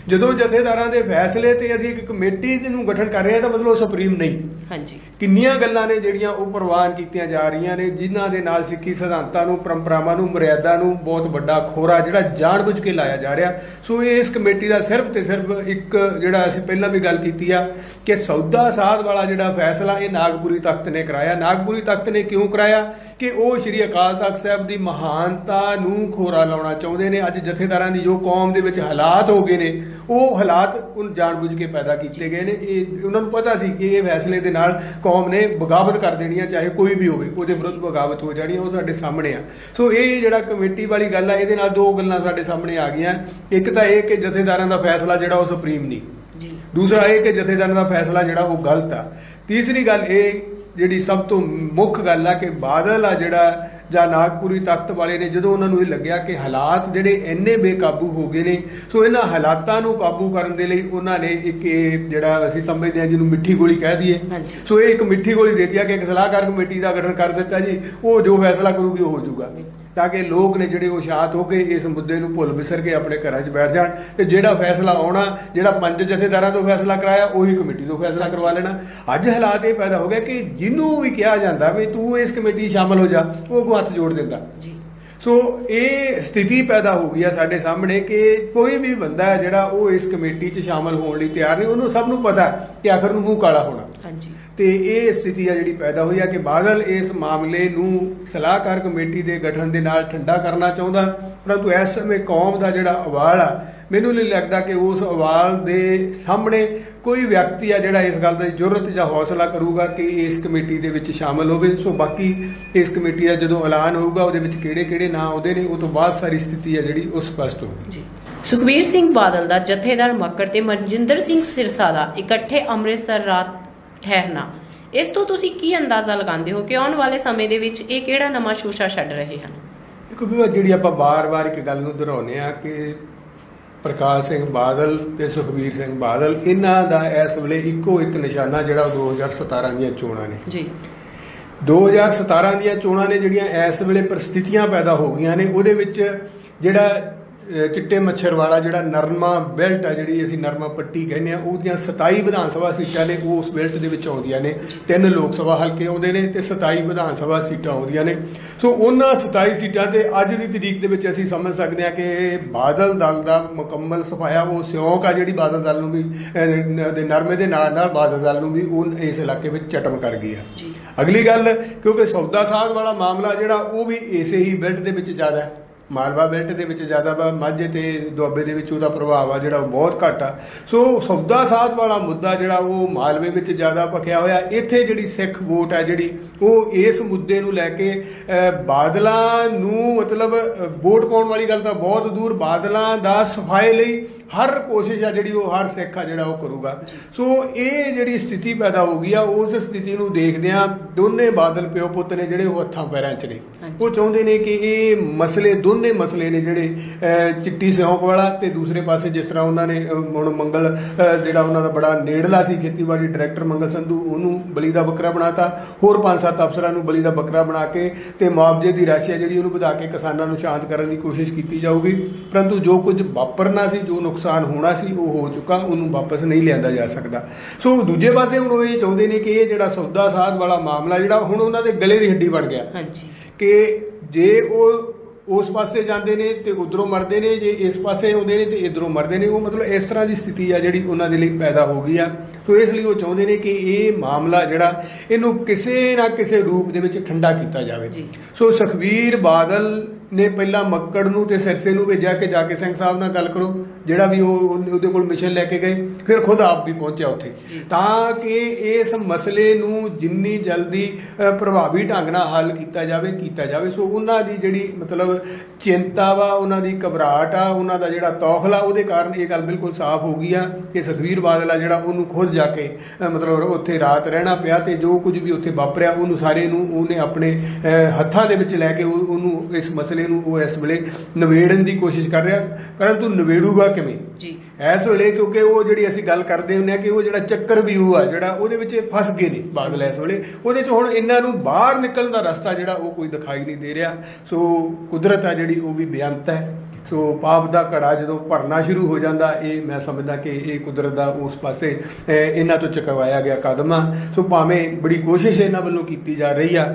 ਜਦੋਂ ਜਥੇਦਾਰਾਂ ਦੇ ਫੈਸਲੇ ਤੇ ਅਸੀਂ ਇੱਕ ਕਮੇਟੀ ਨੂੰ ਗਠਨ ਕਰ ਰਹੇ ਆ ਤਾਂ ਮਤਲਬ ਉਹ ਸੁਪਰੀਮ ਨਹੀਂ।
ਹਾਂਜੀ।
ਕਿੰਨੀਆਂ ਗੱਲਾਂ ਨੇ ਜਿਹੜੀਆਂ ਉਹ ਪ੍ਰਵਾਨ ਕੀਤੀਆਂ ਜਾ ਰਹੀਆਂ ਨੇ ਜਿਨ੍ਹਾਂ ਦੇ ਨਾਲ ਸਿੱਖੀ ਸਿਧਾਂਤਾਂ ਨੂੰ ਪਰੰਪਰਾਵਾਂ ਨੂੰ ਮਰਿਆਦਾ ਨੂੰ ਬਹੁਤ ਵੱਡਾ ਖੋਰਾ ਜਿਹੜਾ ਜਾਣਬੁੱਝ ਕੇ ਲਾਇਆ ਜਾ ਰਿਹਾ। ਸੋ ਇਸ ਕਮੇਟੀ ਦਾ ਸਿਰਫ ਤੇ ਸਿਰਫ ਇੱਕ ਜਿਹੜਾ ਅਸੀਂ ਪਹਿਲਾਂ ਵੀ ਗੱਲ ਕੀਤੀ ਆ ਕਿ ਸੌਦਾ ਸਾਧ ਵਾਲਾ ਜਿਹੜਾ ਫੈਸਲਾ ਇਹ ਨਾਗਪੁਰੀ ਤਖਤ ਨੇ ਕਰਾਇਆ। ਨਾਗਪੁਰੀ ਤਖਤ ਨੇ ਕਿਉਂ ਕਰਾਇਆ? ਕਿ ਉਹ ਸ੍ਰੀ ਅਕਾਲ ਤਖਤ ਸਾਹਿਬ ਦੀ ਮਹਾਨਤਾ ਨੂੰ ਖੋਰਾ ਲਾਉਣਾ ਚਾਹੁੰਦੇ ਨੇ। ਅੱਜ ਜਥੇਦਾਰਾਂ ਦੀ ਜੋ ਕੌਮ ਦੇ ਵਿੱਚ ਹਾਲਾਤ ਹੋ ਗਏ ਨੇ ਉਹ ਹਾਲਾਤ ਉਹ ਜਾਣਬੁੱਝ ਕੇ ਪੈਦਾ ਕੀਤੇ ਗਏ ਨੇ। ਇਹ ਉਹਨਾਂ ਨੂੰ ਪਤਾ ਸੀ ਕਿ ਇਹ ਫੈਸਲੇ ਦੇ ਨਾਲ ਕੌਮ ਨੇ ਬਗਾਵਤ ਕਰ ਦੇਣੀ ਆ ਚਾਹੇ ਕੋਈ ਵੀ ਹੋਵੇ ਉਹਦੇ ਵਿਰੁੱਧ ਬਗਾਵਤ ਹੋ ਜਾਣੀ ਆ ਉਹ ਸਾਡੇ ਸਾਹਮਣੇ ਆ। ਸੋ ਇਹ ਜਿਹੜਾ ਕਮੇਟੀ ਵਾਲੀ ਗੱਲ ਆ ਇਹਦੇ ਨਾਲ ਦੋ ਗੱਲਾਂ ਸਾਡੇ ਸਾਹਮਣੇ ਆ ਗਈਆਂ। ਇੱਕ ਤਾਂ ਇਹ ਕਿ ਜਥੇਦਾਰਾਂ ਦਾ ਫੈਸਲਾ ਜਿਹੜਾ ਉਹ ਸੁਪਰੀਮ ਨਹੀਂ।
ਜੀ।
ਦੂਸਰਾ ਇਹ ਕਿ ਜਥੇਦਾਰਾਂ ਦਾ ਫੈਸਲਾ ਜਿਹੜਾ ਉਹ ਗਲਤ ਆ। ਤੀਸਰੀ ਗੱਲ ਇਹ ਜਿਹੜੀ ਸਭ ਤੋਂ ਮੁੱਖ ਗੱਲ ਆ ਕਿ ਬਾਦਲ ਆ ਜਿਹੜਾ ਜਾਂ ਨਾਗਪੁਰੀ ਤਖਤ ਵਾਲੇ ਨੇ ਜਦੋਂ ਉਹਨਾਂ ਨੂੰ ਇਹ ਲੱਗਿਆ ਕਿ ਹਾਲਾਤ ਜਿਹੜੇ ਇੰਨੇ ਬੇਕਾਬੂ ਹੋ ਗਏ ਨੇ ਸੋ ਇਹਨਾਂ ਹਾਲਾਤਾਂ ਨੂੰ ਕਾਬੂ ਕਰਨ ਦੇ ਲਈ ਉਹਨਾਂ ਨੇ ਇੱਕ ਇਹ ਜਿਹੜਾ ਅਸੀਂ ਸਮਝਦੇ ਹਾਂ ਜਿਹਨੂੰ ਮਿੱਠੀ ਗੋਲੀ ਕਹਿ ਦਈਏ। ਸੋ ਇਹ ਇੱਕ ਮਿੱਠੀ ਗੋਲੀ ਦੇ ਦਿੱਤੀ ਆ ਕਿ ਇੱਕ ਸਲਾਹਕਾਰ ਕਮੇਟੀ ਦਾ ਗਠਨ ਕਰ ਦਿੱਤਾ ਜੀ ਉਹ ਜੋ ਫੈਸਲਾ ਕਰੂਗੀ ਉਹ ਹੋ ਜਾਊਗਾ। ਤਾਂ ਕਿ ਲੋਕ ਨੇ ਜਿਹੜੇ ਉਹ ਸ਼ਾਂਤ ਹੋ ਕੇ ਇਸ ਮੁੱਦੇ ਨੂੰ ਭੁੱਲ ਵਿਸਰ ਕੇ ਆਪਣੇ ਘਰਾਂ 'ਚ ਬੈਠ ਜਾਣ ਤੇ ਜਿਹੜਾ ਫੈਸਲਾ ਆਉਣਾ ਜਿਹੜਾ ਪੰਜ ਜਥੇਦਾਰਾਂ ਤੋਂ ਫੈਸਲਾ ਕਰਾਇਆ ਉਹੀ ਕਮੇਟੀ ਤੋਂ ਫੈਸਲਾ ਕਰਵਾ ਲੈਣਾ। ਅੱਜ ਹਾਲਾਤ ਇਹ ਪੈਦਾ ਹੋ ਗਿਆ ਕਿ ਜਿਹਨੂੰ ਵੀ ਕਿਹਾ ਜਾਂਦਾ ਵੀ ਤੂੰ ਇਸ ਕਮੇਟੀ 'ਚ ਸ਼ਾਮਲ ਹੋ ਜਾ ਉਹ ਅੱਗੋਂ ਹੱਥ ਜੋੜ ਦਿੰਦਾ।
ਜੀ।
ਸੋ ਇਹ ਸਥਿਤੀ ਪੈਦਾ ਹੋ ਗਈ ਆ ਸਾਡੇ ਸਾਹਮਣੇ ਕਿ ਕੋਈ ਵੀ ਬੰਦਾ ਹੈ ਜਿਹੜਾ ਉਹ ਇਸ ਕਮੇਟੀ 'ਚ ਸ਼ਾਮਲ ਹੋਣ ਲਈ ਤਿਆਰ ਨਹੀਂ ਉਹਨੂੰ ਸਭ ਨੂੰ ਪਤਾ ਕਿ ਆਖਰ ਨੂੰ ਮੂੰਹ ਕਾਲਾ ਹੋਣਾ।
ਹਾਂਜੀ।
ਤੇ ਇਹ ਸਥਿਤੀ ਆ ਜਿਹੜੀ ਪੈਦਾ ਹੋਈ ਆ ਕਿ ਬਾਦਲ ਇਸ ਮਾਮਲੇ ਨੂੰ ਸਲਾਹਕਾਰ ਕਮੇਟੀ ਦੇ ਗਠਨ ਦੇ ਨਾਲ ਠੰਡਾ ਕਰਨਾ ਚਾਹੁੰਦਾ, ਪਰੰਤੂ ਇਸ ਸਮੇਂ ਕੌਮ ਦਾ ਜਿਹੜਾ ਅਵਾਲ ਆ, ਮੈਨੂੰ ਨਹੀਂ ਲੱਗਦਾ ਕਿ ਉਸ ਅਵਾਲ ਦੇ ਸਾਹਮਣੇ ਕੋਈ ਵਿਅਕਤੀ ਆ ਜਿਹੜਾ ਇਸ ਗੱਲ ਦੀ ਜ਼ਰੂਰਤ ਜਾਂ ਹੌਸਲਾ ਕਰੂਗਾ ਕਿ ਇਸ ਕਮੇਟੀ ਦੇ ਵਿੱਚ ਸ਼ਾਮਲ ਹੋਵੇ। ਸੋ ਬਾਕੀ ਇਸ ਕਮੇਟੀ ਦਾ ਜਦੋਂ ਐਲਾਨ ਹੋਊਗਾ, ਉਹਦੇ ਵਿੱਚ ਕਿਹੜੇ ਕਿਹੜੇ ਨਾਂ ਆਉਂਦੇ ਨੇ, ਉਹ ਤੋਂ ਬਾਅਦ ਸਾਰੀ ਸਥਿਤੀ ਆ ਜਿਹੜੀ ਉਹ ਸਪਸ਼ਟ ਹੋਊਗੀ।
ਜੀ। ਸੁਖਬੀਰ ਸਿੰਘ ਬਾਦਲ ਦਾ ਜਥੇਦਾਰ ਮੱਕੜ ਤੇ ਮਨਜਿੰਦਰ ਸਿੰਘ ਸਿਰਸਾ ਦਾ ਇਕੱਠੇ ਅੰਮ੍ਰਿਤਸਰ ਰਾਤ ਠਹਿਰਨਾ। ਇਸ ਤੋਂ ਤੁਸੀਂ ਕੀ ਅੰਦਾਜ਼ਾ ਲਗਾਉਂਦੇ ਹੋ ਕਿ ਆਉਣ ਵਾਲੇ ਸਮੇਂ ਦੇ ਵਿੱਚ ਇਹ ਕਿਹੜਾ ਨਵਾਂ ਸ਼ੋਸ਼ਾ ਛੱਡ ਰਹੇ ਹਨ?
ਦੇਖੋ ਵੀ ਜਿਹੜੀ ਆਪਾਂ ਬਾਰ-ਬਾਰ ਇੱਕ ਗੱਲ ਨੂੰ ਦੁਹਰਾਉਂਦੇ ਆ ਕਿ ਪ੍ਰਕਾਸ਼ ਸਿੰਘ ਬਾਦਲ ਤੇ ਸੁਖਬੀਰ ਸਿੰਘ ਬਾਦਲ ਇਹਨਾਂ ਦਾ ਇਸ ਵੇਲੇ ਇੱਕੋ ਇੱਕ ਨਿਸ਼ਾਨਾ ਜਿਹੜਾ ਉਹ 2017 ਦੀਆਂ ਚੋਣਾਂ ਨੇ।
ਜੀ।
2017 ਦੀਆਂ ਚੋਣਾਂ ਨੇ ਜਿਹੜੀਆਂ ਇਸ ਵੇਲੇ ਪਰਿਸਥਿਤੀਆਂ ਪੈਦਾ ਹੋ ਗਈਆਂ ਨੇ ਉਹਦੇ ਵਿੱਚ ਜਿਹੜਾ ਚਿੱਟੇ ਮੱਛਰ ਵਾਲਾ ਜਿਹੜਾ ਨਰਮਾ ਬੈਲਟ ਆ ਜਿਹੜੀ ਅਸੀਂ ਨਰਮਾ ਪੱਟੀ ਕਹਿੰਦੇ ਆ ਉਹਦੀਆਂ 27 ਵਿਧਾਨ ਸਭਾ ਸੀਟਾਂ ਨੇ ਉਹ ਉਸ ਬੈਲਟ ਦੇ ਵਿੱਚ ਆਉਂਦੀਆਂ ਨੇ। ਤਿੰਨ ਲੋਕ ਸਭਾ ਹਲਕੇ ਆਉਂਦੇ ਨੇ ਤੇ 27 ਵਿਧਾਨ ਸਭਾ ਸੀਟਾਂ ਆਉਂਦੀਆਂ ਨੇ। ਸੋ ਉਹਨਾਂ 27 ਸੀਟਾਂ ਤੇ ਅੱਜ ਦੀ ਤਰੀਕ ਦੇ ਵਿੱਚ ਅਸੀਂ ਸਮਝ ਸਕਦੇ ਹਾਂ ਕਿ ਬਾਦਲ ਦਲ ਦਾ ਮੁਕੰਮਲ ਸਫਾਇਆ ਉਹ ਸਿਉਂਕ ਆ ਜਿਹੜੀ ਬਾਦਲ ਦਲ ਨੂੰ ਵੀ ਦੇ ਨਰਮੇ ਦੇ ਨਾਲ ਨਾਲ ਬਾਦਲ ਦਲ ਨੂੰ ਵੀ ਉਹ ਇਸ ਇਲਾਕੇ ਵਿੱਚ ਚਟਮ ਕਰ ਗਈ ਆ। ਅਗਲੀ ਗੱਲ ਕਿਉਂਕਿ ਸੌਦਾ ਸਾਧ ਵਾਲਾ ਮਾਮਲਾ ਜਿਹੜਾ ਉਹ ਵੀ ਇਸੇ ਹੀ ਬੈਲਟ ਦੇ ਵਿੱਚ ਜ਼ਿਆਦਾ ਹੈ। ਮਾਲਵਾ ਬੈਲਟ ਦੇ ਵਿੱਚ ਜ਼ਿਆਦਾ ਵਾ ਮਾਝੇ ਤੇ ਦੁਆਬੇ ਦੇ ਵਿੱਚ ਉਹਦਾ ਪ੍ਰਭਾਵ ਆ ਜਿਹੜਾ ਬਹੁਤ ਘੱਟ ਆ। ਸੋ ਸੌਦਾ ਸਾਧ ਵਾਲਾ ਮੁੱਦਾ ਜਿਹੜਾ ਉਹ ਮਾਲਵੇ ਵਿੱਚ ਜ਼ਿਆਦਾ ਪਕਿਆ ਹੋਇਆ ਇੱਥੇ ਜਿਹੜੀ ਸਿੱਖ ਵੋਟ ਹੈ ਜਿਹੜੀ ਉਹ ਇਸ ਮੁੱਦੇ ਨੂੰ ਲੈ ਕੇ ਬਾਦਲਾਂ ਨੂੰ ਮਤਲਬ ਵੋਟ ਪਾਉਣ ਵਾਲੀ ਗੱਲ ਤਾਂ ਬਹੁਤ ਦੂਰ ਬਾਦਲਾਂ ਦਾ ਸਫ਼ਾਈ ਲਈ ਹਰ ਕੋਸ਼ਿਸ਼ ਆ ਜਿਹੜੀ ਉਹ ਹਰ ਸਿੱਖ ਆ ਜਿਹੜਾ ਉਹ ਕਰੂਗਾ। ਸੋ ਇਹ ਜਿਹੜੀ ਸਥਿਤੀ ਪੈਦਾ ਹੋ ਗਈ ਆ ਉਸ ਸਥਿਤੀ ਨੂੰ ਦੇਖਦਿਆਂ ਦੋਨੇ ਬਾਦਲ ਪਿਓ ਪੁੱਤ ਨੇ ਜਿਹੜੇ ਉਹ ਹੱਥਾਂ ਪੈਰਾਂ 'ਚ ਨੇ। ਉਹ ਚਾਹੁੰਦੇ ਨੇ ਕਿ ਇਹ ਮਸਲੇ ਦੋਨੇ ਮਸਲੇ ਨੇ ਜਿਹੜੇ ਚਿੱਟੀ ਸਿਉਂਕ ਵਾਲਾ ਤੇ ਦੂਸਰੇ ਪਾਸੇ ਜਿਸ ਤਰ੍ਹਾਂ ਉਹਨਾਂ ਨੇ ਹੁਣ ਮੰਗਲ ਜਿਹੜਾ ਉਹਨਾਂ ਦਾ ਬੜਾ ਨੇੜਲਾ ਸੀ ਖੇਤੀਬਾੜੀ ਡਾਇਰੈਕਟਰ ਮੰਗਲ ਸੰਧੂ ਉਹਨੂੰ ਬਲੀ ਦਾ ਬੱਕਰਾ ਬਣਾਤਾ। ਹੋਰ ਪੰਜ ਸੱਤ ਅਫਸਰਾਂ ਨੂੰ ਬਲੀ ਦਾ ਬੱਕਰਾ ਬਣਾ ਕੇ ਤੇ ਮੁਆਵਜ਼ੇ ਦੀ ਰਾਸ਼ੀ ਜਿਹੜੀ ਉਹਨੂੰ ਵਧਾ ਕੇ ਕਿਸਾਨਾਂ ਨੂੰ ਸ਼ਾਂਤ ਕਰਨ ਦੀ ਕੋਸ਼ਿਸ਼ ਕੀਤੀ ਜਾਊਗੀ। ਪਰੰਤੂ ਜੋ ਕੁਝ ਵਾਪਰਨਾ ਸੀ ਜੋ ਨੁਕਸਾਨ ਹੋਣਾ ਸੀ ਉਹ ਹੋ ਚੁੱਕਾ ਉਹਨੂੰ ਵਾਪਸ ਨਹੀਂ ਲਿਆਂਦਾ ਜਾ ਸਕਦਾ। ਸੋ ਦੂਜੇ ਪਾਸੇ ਹੁਣ ਉਹ ਇਹ ਚਾਹੁੰਦੇ ਨੇ ਕਿ ਇਹ ਜਿਹੜਾ ਸੌਦਾ ਸਾਧ ਵਾਲਾ ਮਾਮਲਾ ਜਿਹੜਾ ਹੁਣ ਉਹਨਾਂ ਦੇ ਗਲੇ ਦੀ ਹੱਡੀ ਬਣ ਗਿਆ।
ਹਾਂਜੀ।
ਕਿ ਜੇ ਉਹ ਉਸ ਪਾਸੇ ਜਾਂਦੇ ਨੇ ਤੇ ਉਧਰੋਂ ਮਰਦੇ ਨੇ ਜੇ ਇਸ ਪਾਸੇ ਆਉਂਦੇ ਨੇ ਤੇ ਇਧਰੋਂ ਮਰਦੇ ਨੇ। ਉਹ ਮਤਲਬ ਇਸ ਤਰ੍ਹਾਂ ਦੀ ਸਥਿਤੀ ਆ ਜਿਹੜੀ ਉਹਨਾਂ ਦੇ ਲਈ ਪੈਦਾ ਹੋ ਗਈ ਆ। ਸੋ ਇਸ ਲਈ ਉਹ ਚਾਹੁੰਦੇ ਨੇ ਕਿ ਇਹ ਮਾਮਲਾ ਜਿਹੜਾ ਇਹਨੂੰ ਕਿਸੇ ਨਾ ਕਿਸੇ ਰੂਪ ਦੇ ਵਿੱਚ ਠੰਡਾ ਕੀਤਾ ਜਾਵੇ। ਸੋ ਸੁਖਬੀਰ ਬਾਦਲ ਨੇ ਪਹਿਲਾਂ ਮੱਕੜ ਨੂੰ ਤੇ ਸਿਰਸੇ ਨੂੰ ਭੇਜਿਆ ਕਿ ਜਾ ਕੇ ਸਿੰਘ ਸਾਹਿਬ ਨਾਲ ਗੱਲ ਕਰੋ। ਜਿਹੜਾ ਵੀ ਉਹ ਉਹ- ਉਹਦੇ ਕੋਲ ਮਿਸ਼ਨ ਲੈ ਕੇ ਗਏ ਫਿਰ ਖੁਦ ਆਪ ਵੀ ਪਹੁੰਚਿਆ ਉੱਥੇ। ਤਾਂ ਕਿ ਇਸ ਮਸਲੇ ਨੂੰ ਜਿੰਨੀ ਜਲਦੀ ਪ੍ਰਭਾਵੀ ਢੰਗ ਨਾਲ ਹੱਲ ਕੀਤਾ ਜਾਵੇ ਕੀਤਾ ਜਾਵੇ। ਸੋ ਉਹਨਾਂ ਦੀ ਜਿਹੜੀ ਮਤਲਬ ਚਿੰਤਾ ਵਾ ਉਹਨਾਂ ਦੀ ਘਬਰਾਹਟ ਆ ਉਹਨਾਂ ਦਾ ਜਿਹੜਾ ਤੌਖਲਾ ਉਹਦੇ ਕਾਰਨ ਇਹ ਗੱਲ ਬਿਲਕੁਲ ਸਾਫ਼ ਹੋ ਗਈ ਆ ਕਿ ਸੁਖਬੀਰ ਬਾਦਲ ਆ ਜਿਹੜਾ ਉਹਨੂੰ ਖੁਦ ਜਾ ਕੇ ਮਤਲਬ ਉੱਥੇ ਰਾਤ ਰਹਿਣਾ ਪਿਆ ਤੇ ਜੋ ਕੁਝ ਵੀ ਉੱਥੇ ਵਾਪਰਿਆ ਉਹਨੂੰ ਸਾਰੇ ਨੂੰ ਉਹਨੇ ਆਪਣੇ ਹੱਥਾਂ ਦੇ ਵਿੱਚ ਲੈ ਕੇ ਉਹ- ਉਹਨੂੰ ਇਸ ਮਸਲੇ ਨੂੰ ਉਹ ਇਸ ਵੇਲੇ ਨਿਬੇੜਨ ਦੀ ਕੋਸ਼ਿਸ਼ ਕਰ ਰਿਹਾ। ਪਰੰਤੂ ਨਿਬੇੜੂਗਾ ਕਿਵੇਂ?
ਜੀ।
ਇਸ ਵੇਲੇ ਕਿਉਂਕਿ ਉਹ ਜਿਹੜੀ ਅਸੀਂ ਗੱਲ ਕਰਦੇ ਹੁੰਦੇ ਆ ਕਿ ਉਹ ਜਿਹੜਾ ਚੱਕਰ ਵਿਊ ਆ ਜਿਹੜਾ ਉਹਦੇ ਵਿੱਚ ਫਸ ਗਏ ਨੇ ਬਾਦਲ ਇਸ ਵੇਲੇ। ਉਹਦੇ ਚ ਹੁਣ ਇਹਨਾਂ ਨੂੰ ਬਾਹਰ ਨਿਕਲਣ ਦਾ ਰਸਤਾ ਜਿਹੜਾ ਉਹ ਕੋਈ ਦਿਖਾਈ ਨਹੀਂ ਦੇ ਰਿਹਾ। ਸੋ ਕੁਦਰਤ ਆ ਜਿਹੜੀ ਉਹ ਵੀ ਬੇਅੰਤ ਹੈ। ਸੋ ਪਾਪ ਦਾ ਘੜਾ ਜਦੋਂ ਭਰਨਾ ਸ਼ੁਰੂ ਹੋ ਜਾਂਦਾ ਇਹ ਮੈਂ ਸਮਝਦਾ ਕਿ ਇਹ ਕੁਦਰਤ ਦਾ ਉਸ ਪਾਸੇ ਇਹਨਾਂ ਤੋਂ ਚੁਕਵਾਇਆ ਗਿਆ ਕਦਮ ਆ। ਸੋ ਭਾਵੇਂ ਬੜੀ ਕੋਸ਼ਿਸ਼ ਇਹਨਾਂ ਵੱਲੋਂ ਕੀਤੀ ਜਾ ਰਹੀ ਆ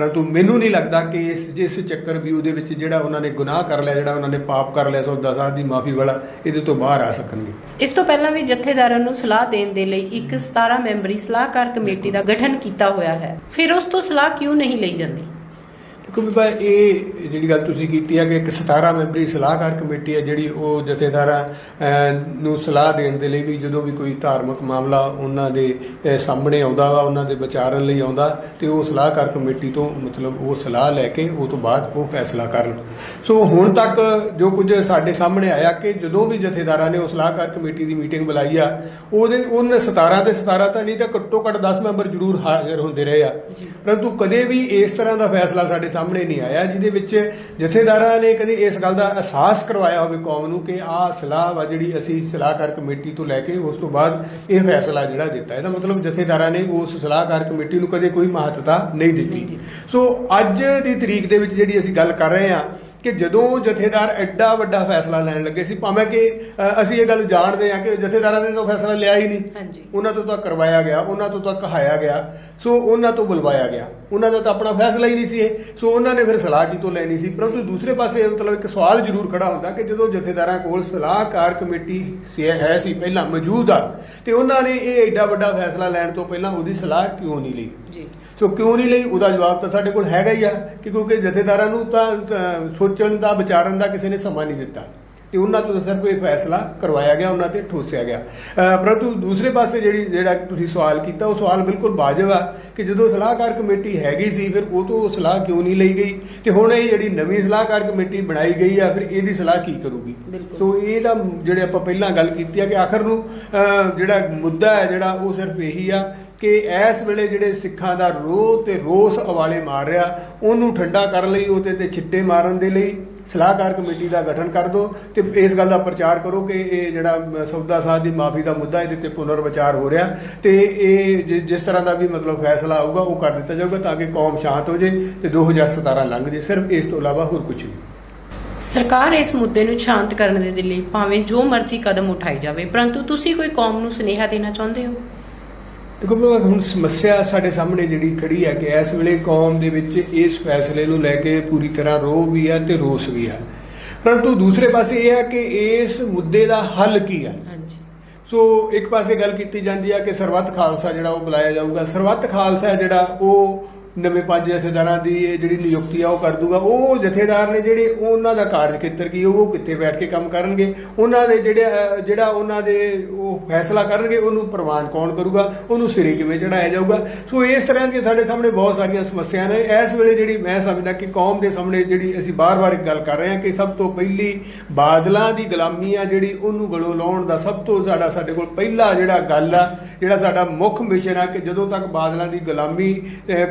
ਪਰੰਤੂ ਮੈਨੂੰ ਨਹੀਂ ਲੱਗਦਾ ਕਿ ਇਸ, ਜਿਸ ਚੱਕਰ ਵਿਊ ਦੇ ਵਿੱਚ ਜਿਹੜਾ ਉਹਨਾਂ ਨੇ ਗੁਨਾਹ ਕਰ ਲਿਆ, ਜਿਹੜਾ ਉਹਨਾਂ ਨੇ ਪਾਪ ਕਰ ਲਿਆ, ਸੋ ਦਸਾਂ ਦੀ ਮਾਫੀ ਵਾਲਾ ਇਹਦੇ ਤੋਂ ਬਾਹਰ ਆ ਸਕਣਗੇ।
ਇਸ ਤੋਂ ਪਹਿਲਾਂ ਵੀ ਜਥੇਦਾਰਾਂ ਨੂੰ ਸਲਾਹ ਦੇਣ ਦੇ ਲਈ ਇੱਕ 17 ਮੈਂਬਰੀ ਸਲਾਹਕਾਰ ਕਮੇਟੀ ਦਾ ਗਠਨ ਕੀਤਾ ਹੋਇਆ ਹੈ। ਫਿਰ ਉਸ ਤੋਂ ਸਲਾਹ ਕਿਉਂ ਨਹੀਂ ਲਈ ਜਾਂਦੀ?
ਦੇਖੋ ਵੀ ਭਾਈ ਇਹ ਜਿਹੜੀ ਗੱਲ ਤੁਸੀਂ ਕੀਤੀ ਹੈ ਕਿ ਇੱਕ 17 ਮੈਂਬਰੀ ਸਲਾਹਕਾਰ ਕਮੇਟੀ ਹੈ ਜਿਹੜੀ ਉਹ ਜਥੇਦਾਰਾਂ ਨੂੰ ਸਲਾਹ ਦੇਣ ਦੇ ਲਈ ਵੀ ਜਦੋਂ ਵੀ ਕੋਈ ਧਾਰਮਿਕ ਮਾਮਲਾ ਉਹਨਾਂ ਦੇ ਸਾਹਮਣੇ ਆਉਂਦਾ ਵਾ ਉਹਨਾਂ ਦੇ ਵਿਚਾਰਨ ਲਈ ਆਉਂਦਾ ਤੇ ਉਹ ਸਲਾਹਕਾਰ ਕਮੇਟੀ ਤੋਂ ਮਤਲਬ ਉਹ ਸਲਾਹ ਲੈ ਕੇ ਉਹ ਤੋਂ ਬਾਅਦ ਉਹ ਫੈਸਲਾ ਕਰਨ ਸੋ ਹੁਣ ਤੱਕ ਜੋ ਕੁਝ ਸਾਡੇ ਸਾਹਮਣੇ ਆਇਆ ਕਿ ਜਦੋਂ ਵੀ ਜਥੇਦਾਰਾਂ ਨੇ ਉਹ ਸਲਾਹਕਾਰ ਕਮੇਟੀ ਦੀ ਮੀਟਿੰਗ ਬੁਲਾਈ ਆ ਉਹਦੇ ਉਹਨੇ 17 ਤੇ 17 ਤਾਂ ਨਹੀਂ ਤਾਂ ਘੱਟੋ ਘੱਟ 10 ਮੈਂਬਰ ਜ਼ਰੂਰ ਹਾਜ਼ਰ ਹੁੰਦੇ ਰਹੇ ਆ। ਪਰੰਤੂ ਕਦੇ ਵੀ ਇਸ ਤਰ੍ਹਾਂ ਦਾ ਫੈਸਲਾ ਸਾਡੇ ਸਾਹਮਣੇ ਨਹੀਂ ਆਇਆ ਜਿਹਦੇ ਵਿੱਚ ਜਥੇਦਾਰਾਂ ਨੇ ਕਦੇ ਇਸ ਗੱਲ ਦਾ ਅਹਿਸਾਸ ਕਰਵਾਇਆ ਹੋਵੇ ਕੌਮ ਨੂੰ ਕਿ ਆਹ ਸਲਾਹ ਵਾ ਜਿਹੜੀ ਅਸੀਂ ਸਲਾਹਕਾਰ ਕਮੇਟੀ ਤੋਂ ਲੈ ਕੇ ਉਸ ਤੋਂ ਬਾਅਦ ਇਹ ਫੈਸਲਾ ਜਿਹੜਾ ਦਿੱਤਾ ਇਹਦਾ ਮਤਲਬ ਜਥੇਦਾਰਾਂ ਨੇ ਉਸ ਸਲਾਹਕਾਰ ਕਮੇਟੀ ਨੂੰ ਕਦੇ ਕੋਈ ਮਹੱਤਤਾ ਨਹੀਂ ਦਿੱਤੀ। ਸੋ ਅੱਜ ਦੀ ਤਰੀਕ ਦੇ ਵਿੱਚ ਜਿਹੜੀ ਅਸੀਂ ਗੱਲ ਕਰ ਰਹੇ ਹਾਂ ਕਿ ਜਦੋਂ ਜਥੇਦਾਰ ਐਡਾ ਵੱਡਾ ਫੈਸਲਾ ਲੈਣ ਲੱਗੇ ਸੀ ਭਾਵੇਂ ਕਿ ਅਸੀਂ ਇਹ ਗੱਲ ਜਾਣਦੇ ਹਾਂ ਕਿ ਜਥੇਦਾਰਾਂ ਨੇ ਤਾਂ ਫੈਸਲਾ ਲਿਆ ਹੀ ਨਹੀਂ। ਉਹਨਾਂ ਤੋਂ ਤਾਂ ਕਰਵਾਇਆ ਗਿਆ ਉਹਨਾਂ ਤੋਂ ਤਾਂ ਕਹਾਇਆ ਗਿਆ ਸੋ ਉਹਨਾਂ ਤੋਂ ਬੁਲਵਾਇਆ ਗਿਆ। ਉਹਨਾਂ ਦਾ ਤਾਂ ਆਪਣਾ ਫੈਸਲਾ ਹੀ ਨਹੀਂ ਸੀ ਇਹ ਸੋ ਉਹਨਾਂ ਨੇ ਫਿਰ ਸਲਾਹ ਕੀ ਤੋਂ ਲੈਣੀ ਸੀ? ਪਰੰਤੂ ਦੂਸਰੇ ਪਾਸੇ ਮਤਲਬ ਇੱਕ ਸਵਾਲ ਜ਼ਰੂਰ ਖੜਾ ਹੁੰਦਾ ਕਿ ਜਦੋਂ ਜਥੇਦਾਰਾਂ ਕੋਲ ਸਲਾਹਕਾਰ ਕਮੇਟੀ ਸੀ ਹੈ ਸੀ ਪਹਿਲਾਂ ਮੌਜੂਦ ਆ ਤੇ ਉਹਨਾਂ ਨੇ ਇਹ ਐਡਾ ਵੱਡਾ ਫੈਸਲਾ ਲੈਣ ਤੋਂ ਪਹਿਲਾਂ ਉਹਦੀ ਸਲਾਹ ਕਿਉਂ ਨਹੀਂ ਲਈ?
ਜੀ।
ਸੋ ਕਿਉਂ ਨਹੀਂ ਲਈ? ਉਹਦਾ ਜਵਾਬ ਤਾਂ ਸਾਡੇ ਕੋਲ ਹੈਗਾ ਹੀ ਆ ਕਿ ਕਿਉਂਕਿ ਜਥੇਦਾਰਾਂ ਨੂੰ ਤਾਂ ਸੋਚਣ ਦਾ ਵਿਚਾਰਨ ਦਾ ਕਿਸੇ ਨੇ ਸਮਾਂ ਨਹੀਂ ਦਿੱਤਾ। ਤੇ ਉਹਨਾਂ ਤੋਂ ਸਿਰਫ ਇਹ ਫੈਸਲਾ ਕਰਵਾਇਆ ਗਿਆ ਉਹਨਾਂ ਤੇ ਠੋਸਿਆ ਗਿਆ। ਪਰੰਤੂ ਦੂਸਰੇ ਪਾਸੇ ਜਿਹੜੀ ਜਿਹੜਾ ਤੁਸੀਂ ਸਵਾਲ ਕੀਤਾ ਉਹ ਸਵਾਲ ਬਿਲਕੁਲ ਵਾਜਬ ਆ ਕਿ ਜਦੋਂ ਸਲਾਹਕਾਰ ਕਮੇਟੀ ਹੈਗੀ ਸੀ ਫਿਰ ਉਹ ਤੋਂ ਸਲਾਹ ਕਿਉਂ ਨਹੀਂ ਲਈ ਗਈ? ਤੇ ਹੁਣ ਇਹ ਜਿਹੜੀ ਨਵੀਂ ਸਲਾਹਕਾਰ ਕਮੇਟੀ ਬਣਾਈ ਗਈ ਆ ਫਿਰ ਇਹਦੀ ਸਲਾਹ ਕੀ ਕਰੂਗੀ। ਸੋ ਇਹਦਾ ਜਿਹੜੇ ਆਪਾਂ ਪਹਿਲਾਂ ਗੱਲ ਕੀਤੀ ਆ ਕਿ ਆਖਰ ਨੂੰ ਜਿਹੜਾ ਮੁੱਦਾ ਹੈ ਜਿਹੜਾ ਉਹ ਸਿਰਫ ਇਹੀ ਆ ਕਿ ਇਸ ਵੇਲੇ ਜਿਹੜੇ ਸਿੱਖਾਂ ਦਾ ਰੋਹ ਤੇ ਰੋਸ ਅਵਾਲੇ ਮਾਰ ਰਿਹਾ, ਉਹਨੂੰ ਠੰਡਾ ਕਰਨ ਲਈ, ਉਹਦੇ ਤੇ ਛਿੱਟੇ ਮਾਰਨ ਦੇ ਲਈ ਸਲਾਹਕਾਰ ਕਮੇਟੀ ਦਾ ਗਠਨ ਕਰ ਦਿਓ ਤੇ ਇਸ ਗੱਲ ਦਾ ਪ੍ਰਚਾਰ ਕਰੋ ਕਿ ਇਹ ਜਿਹੜਾ ਸੌਦਾ ਸਾਧ ਦੀ ਮਾਫੀ ਦਾ ਮੁੱਦਾ ਇਹਦੇ ਤੇ ਪੁਨਰ ਵਿਚਾਰ ਹੋ ਰਿਹਾ ਤੇ ਇਹ ਜਿਸ ਤਰ੍ਹਾਂ ਦਾ ਵੀ ਮਤਲਬ ਫੈਸਲਾ ਆਊਗਾ, ਉਹ ਕਰ ਦਿੱਤਾ ਜਾਊਗਾ ਤਾਂ ਕਿ ਕੌਮ ਸ਼ਾਂਤ ਹੋ ਜੇ ਤੇ 2017 ਲੰਘ ਜੇ। ਸਿਰਫ ਇਸ ਤੋਂ ਇਲਾਵਾ ਹੋਰ ਕੁਝ ਨਹੀਂ।
ਸਰਕਾਰ ਇਸ ਮੁੱਦੇ ਨੂੰ ਸ਼ਾਂਤ ਕਰਨ ਦੇ ਲਈ ਭਾਵੇਂ ਜੋ ਮਰਜ਼ੀ ਕਦਮ ਉਠਾਈ ਜਾਵੇ, ਪਰੰਤੂ ਤੁਸੀਂ ਕੋਈ ਕੌਮ ਨੂੰ ਸੁਨੇਹਾ ਦੇਣਾ ਚਾਹੁੰਦੇ ਹੋ?
ਦੇਖੋ ਵੀ ਹੁਣ ਸਮੱਸਿਆ ਸਾਡੇ ਸਾਹਮਣੇ ਜਿਹੜੀ ਖੜੀ ਹੈ ਕਿ ਇਸ ਵੇਲੇ ਕੌਮ ਦੇ ਵਿੱਚ ਇਸ ਫੈਸਲੇ ਨੂੰ ਲੈ ਕੇ ਪੂਰੀ ਤਰ੍ਹਾਂ ਰੋਹ ਵੀ ਹੈ ਤੇ ਰੋਸ ਵੀ ਹੈ। ਪਰੰਤੂ ਦੂਸਰੇ ਪਾਸੇ ਇਹ ਹੈ ਕਿ ਇਸ ਮੁੱਦੇ ਦਾ ਹੱਲ ਕੀ ਹੈ?
ਹਾਂਜੀ।
ਸੋ ਇੱਕ ਪਾਸੇ ਗੱਲ ਕੀਤੀ ਜਾਂਦੀ ਹੈ ਕਿ ਸਰਬੱਤ ਖਾਲਸਾ ਜਿਹੜਾ ਉਹ ਬੁਲਾਇਆ ਜਾਊਗਾ। ਸਰਬੱਤ ਖਾਲਸਾ ਜਿਹੜਾ ਉਹ ਨਵੇਂ ਪੰਜ ਜਥੇਦਾਰਾਂ ਦੀ ਇਹ ਜਿਹੜੀ ਨਿਯੁਕਤੀ ਆ ਉਹ ਕਰ ਦੂਗਾ। ਉਹ ਜਥੇਦਾਰ ਨੇ ਜਿਹੜੇ ਉਹਨਾਂ ਦਾ ਕਾਰਜ ਖੇਤਰ ਕੀ, ਉਹ ਕਿੱਥੇ ਬੈਠ ਕੇ ਕੰਮ ਕਰਨਗੇ? ਉਹਨਾਂ ਦੇ ਜਿਹੜੇ ਜਿਹੜਾ ਉਹਨਾਂ ਦੇ ਉਹ ਫੈਸਲਾ ਕਰਨਗੇ, ਉਹਨੂੰ ਪ੍ਰਵਾਨ ਕੌਣ ਕਰੂਗਾ? ਉਹਨੂੰ ਸਿਰੇ ਕਿਵੇਂ ਚੜਾਇਆ ਜਾਊਗਾ? ਸੋ ਇਸ ਤਰ੍ਹਾਂ ਦੀਆਂ ਸਾਡੇ ਸਾਹਮਣੇ ਬਹੁਤ ਸਾਰੀਆਂ ਸਮੱਸਿਆ ਨੇ। ਇਸ ਵੇਲੇ ਜਿਹੜੀ ਮੈਂ ਸਮਝਦਾ ਕਿ ਕੌਮ ਦੇ ਸਾਹਮਣੇ ਜਿਹੜੀ ਅਸੀਂ ਬਾਰ-ਬਾਰ ਇੱਕ ਗੱਲ ਕਰ ਰਹੇ ਹਾਂ ਕਿ ਸਭ ਤੋਂ ਪਹਿਲੀ ਬਾਦਲਾਂ ਦੀ ਗੁਲਾਮੀ ਆ ਜਿਹੜੀ, ਉਹਨੂੰ ਗਲੋਂ ਲਾਉਣ ਦਾ ਸਭ ਤੋਂ ਸਾਡਾ, ਸਾਡੇ ਕੋਲ ਪਹਿਲਾ ਜਿਹੜਾ ਗੱਲ ਆ, ਜਿਹੜਾ ਸਾਡਾ ਮੁੱਖ ਮਿਸ਼ਨ ਆ ਕਿ ਜਦੋਂ ਤੱਕ ਬਾਦਲਾਂ ਦੀ ਗੁਲਾਮੀ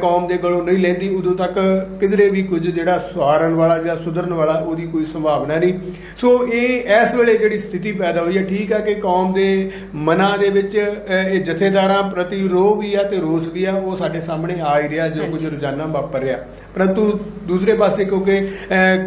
ਕੌਮ ਦੇ ਗਲੋਂ ਨਹੀਂ ਲੈਂਦੀ ਉਦੋਂ ਤੱਕ ਕਿਧਰੇ ਵੀ ਕੁਝ ਜਿਹੜਾ ਸਵਾਰਨ ਵਾਲਾ ਜਾਂ ਸੁਧਰਨ ਵਾਲਾ ਉਹਦੀ ਕੋਈ ਸੰਭਾਵਨਾ ਨਹੀਂ। ਸੋ ਇਹ ਇਸ ਵੇਲੇ ਜਿਹੜੀ ਸਥਿਤੀ ਪੈਦਾ ਹੋਈ ਹੈ ਠੀਕ ਹੈ ਕਿ ਕੌਮ ਦੇ ਮਨਾਂ ਦੇ ਵਿੱਚ ਇਹ ਜਥੇਦਾਰਾਂ ਪ੍ਰਤੀ ਰੋਹ ਵੀ ਆ ਤੇ ਰੋਸ ਵੀ ਆ ਉਹ ਸਾਡੇ ਸਾਹਮਣੇ ਆ ਹੀ ਰਿਹਾ ਜੋ ਕੁਝ। ਰੋਜ਼ਾਨਾ ਵਾਪਰ ਰਿਹਾ। ਪਰੰਤੂ ਦੂਸਰੇ ਪਾਸੇ ਕਿਉਂਕਿ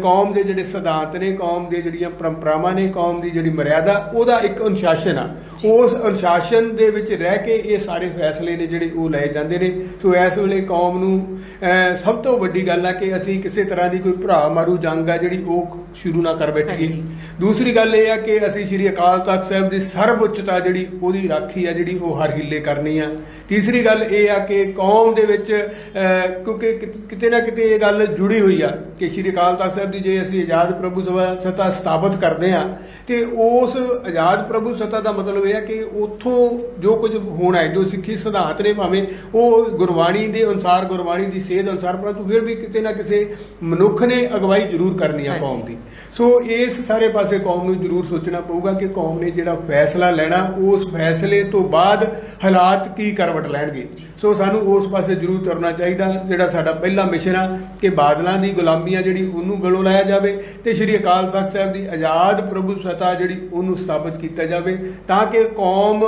ਕੌਮ ਦੇ ਜਿਹੜੇ ਸਿਧਾਂਤ ਨੇ ਕੌਮ ਦੇ ਜਿਹੜੀਆਂ ਪਰੰਪਰਾਵਾਂ ਨੇ ਕੌਮ ਦੀ ਜਿਹੜੀ ਮਰਿਆਦਾ ਉਹਦਾ ਇੱਕ ਅਨੁਸ਼ਾਸਨ ਆ। ਉਸ ਅਨੁਸ਼ਾਸਨ ਦੇ ਵਿੱਚ ਰਹਿ ਕੇ ਇਹ ਸਾਰੇ ਫੈਸਲੇ ਨੇ ਜਿਹੜੇ ਉਹ ਲਏ ਜਾਂਦੇ ਨੇ। ਸੋ ਇਸ ਵੇਲੇ ਕੌਮ ਨੂੰ ਅਹ, ਸਭ ਤੋਂ ਵੱਡੀ ਗੱਲ ਹੈ ਕਿ ਅਸੀਂ ਕਿਸੇ ਤਰ੍ਹਾਂ ਦੀ ਕੋਈ ਭਰਾ ਮਾਰੂ ਜੰਗ ਆ ਜਿਹੜੀ ਉਹ ਸ਼ੁਰੂ ਨਾ ਕਰ ਬੈਠੀਏ।
ਹਾਂਜੀ।
ਦੂਸਰੀ ਗੱਲ ਇਹ ਆ ਕਿ ਅਸੀਂ ਸ੍ਰੀ ਅਕਾਲ ਤਖਤ ਸਾਹਿਬ ਦੀ ਸਰਵਉੱਚਤਾ ਜਿਹੜੀ ਉਹਦੀ ਰਾਖੀ ਆ ਜਿਹੜੀ ਉਹ ਹਰ ਹਿੱਲੇ ਕਰਨੀ ਆ। ਤੀਸਰੀ ਗੱਲ ਇਹ ਆ ਕਿ ਕੌਮ ਦੇ ਵਿੱਚ ਕਿਉਂਕਿ ਕਿਤੇ ਨਾ ਕਿਤੇ ਇਹ ਗੱਲ ਜੁੜੀ ਹੋਈ ਆ। ਕਿ ਸ੍ਰੀ ਅਕਾਲ ਤਖਤ ਸਾਹਿਬ ਦੀ ਜੇ ਅਸੀਂ ਆਜ਼ਾਦ ਪ੍ਰਭੂ ਸਭਾ ਸੱਤਾ ਸਥਾਪਿਤ ਕਰਦੇ ਆ ਤੇ ਉਸ ਆਜ਼ਾਦ ਪ੍ਰਭੂ ਸੱਤਾ ਦਾ ਮਤਲਬ ਇਹ ਆ ਕਿ ਉਥੋਂ ਜੋ ਕੁਝ ਹੋਣਾ ਹੈ ਜੋ ਸਿੱਖੀ ਸਿਧਾਂਤ ਨੇ ਭਾਵੇਂ ਉਹ ਗੁਰਬਾਣੀ ਦੇ ਅਨੁਸਾਰ ਗੁਰਬਾਣੀ ਦੀ ਸੇਧ ਅਨੁਸਾਰ ਪਰੰਤੂ ਫਿਰ ਵੀ ਕਿਤੇ ਨਾ ਕਿਸੇ ਮਨੁੱਖ ਨੇ ਅਗਵਾਈ ਜ਼ਰੂਰ ਕਰਨੀ ਆ। ਕੌਮ ਦੀ। ਸੋ ਇਸ ਸਾਰੇ ਪਾਸੇ ਕੌਮ ਨੂੰ ਜ਼ਰੂਰ ਸੋਚਣਾ ਪਊਗਾ ਕਿ ਕੌਮ ਨੇ ਜਿਹੜਾ ਫੈਸਲਾ ਲੈਣਾ ਉਸ ਫੈਸਲੇ ਤੋਂ ਬਾਅਦ ਹਾਲਾਤ ਕੀ ਕਰਵਟ ਲੈਣਗੇ। ਸੋ ਸਾਨੂੰ ਉਸ ਪਾਸੇ ਜ਼ਰੂਰ ਤੁਰਨਾ ਚਾਹੀਦਾ ਜਿਹੜਾ ਸਾਡਾ ਪਹਿਲਾ ਮਿਸ਼ਨ ਆ ਕਿ ਬਾਦਲਾਂ ਦੀ ਗੁਲਾਮੀ ਆ ਜਿਹੜੀ ਉਹਨੂੰ ਗਲੋਂ ਲਾਇਆ ਜਾਵੇ ਤੇ ਸ੍ਰੀ ਅਕਾਲ ਤਖਤ ਸਾਹਿਬ ਦੀ ਆਜ਼ਾਦ ਪ੍ਰਭੂ ਸੱਤਾ ਜਿਹੜੀ ਉਹਨੂੰ ਸਥਾਪਿਤ ਕੀਤਾ ਜਾਵੇ ਤਾਂ ਕਿ ਕੌਮ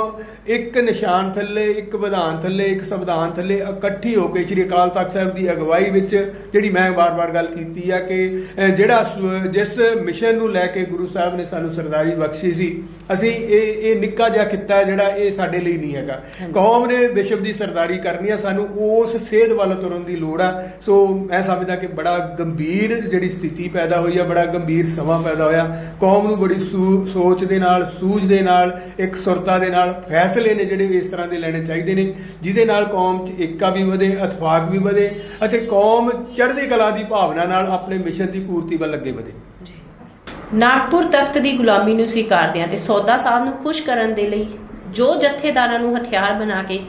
ਇੱਕ ਨਿਸ਼ਾਨ ਥੱਲੇ ਇੱਕ ਵਿਧਾਨ ਥੱਲੇ ਇੱਕ ਸੰਵਿਧਾਨ ਥੱਲੇ ਇਕੱਠੀ ਹੋ ਕੇ ਸ੍ਰੀ ਅਕਾਲ ਤਖਤ ਸਾਹਿਬ ਦੀ ਅਗਵਾਈ ਵਿੱਚ ਜਿਹੜੀ ਮੈਂ ਵਾਰ-ਵਾਰ ਗੱਲ ਕੀਤੀ ਆ ਕਿ ਜਿਹੜਾ ਜਿਸ ਮਿਸ਼ਨ ਨੂੰ ਲੈ ਕੇ ਗੁਰੂ ਸਾਹਿਬ ਨੇ ਸਾਨੂੰ ਸਰਦਾਰੀ ਬਖਸ਼ੀ ਸੀ ਅਸੀਂ ਇਹ ਇਹ ਨਿੱਕਾ ਜਿਹਾ ਖਿੱਤਾ ਜਿਹੜਾ ਇਹ ਸਾਡੇ ਲਈ ਨਹੀਂ ਹੈਗਾ। ਕੌਮ ਨੇ ਵਿਸ਼ਵ ਦੀ ਸਰਦਾਰੀ ਕਰਨੀ ਆ ਸਾਨੂੰ ਉਸ ਸੇਧ ਵੱਲ ਤੁਰਨ ਦੀ ਲੋੜ ਆ ਸੋ ਮੈਂ ਸਮਝਦਾ ਕਿ ਬੜਾ ਗੰਭੀਰ ਜਿਹੜੀ ਸਥਿਤੀ ਪੈਦਾ ਹੋਈ ਆ, ਬੜਾ ਗੰਭੀਰ ਸਮਾਂ ਪੈਦਾ ਹੋਇਆ। ਕੌਮ ਨੂੰ ਬੜੀ ਸੋਚ ਦੇ ਨਾਲ, ਸੂਝ ਦੇ ਨਾਲ, ਇੱਕ ਸੁਰਤਾ ਦੇ ਨਾਲ ਫੈਸਲੇ ਨੇ ਜਿਹੜੇ ਇਸ ਤਰ੍ਹਾਂ ਦੇ ਲੈਣੇ ਚਾਹੀਦੇ ਨੇ, ਜਿਹਦੇ ਨਾਲ ਕੌਮ 'ਚ ਏਕਾ ਵੀ ਵਧੇ ਇਤਫਾਕ ਵੀ ਵਧੇ ਅਤੇ ਕੌਮ ਚੜ੍ਹਦੀ ਕਲਾ ਦੀ ਭਾਵਨਾ ਨਾਲ ਆਪਣੇ ਮਿਸ਼ਨ ਦੀ ਪੂਰਤੀ ਵੱਲ ਅੱਗੇ ਵਧੇ।
ਨਾਗਪੁਰ ਤਖਤ ਦੀ ਗੁਲਾਮੀ ਨੂੰ ਸਵੀਕਾਰਦਿਆਂ ਤੇ ਸੌਦਾ ਸਾਹਿਬ ਨੂੰ ਖੁਸ਼ ਕਰਨ ਦੇ ਲਈ ਜੋ ਜਥੇਦਾਰਾਂ ਨੂੰ ਹਥਿਆਰ ਬਣਾ ਕੇ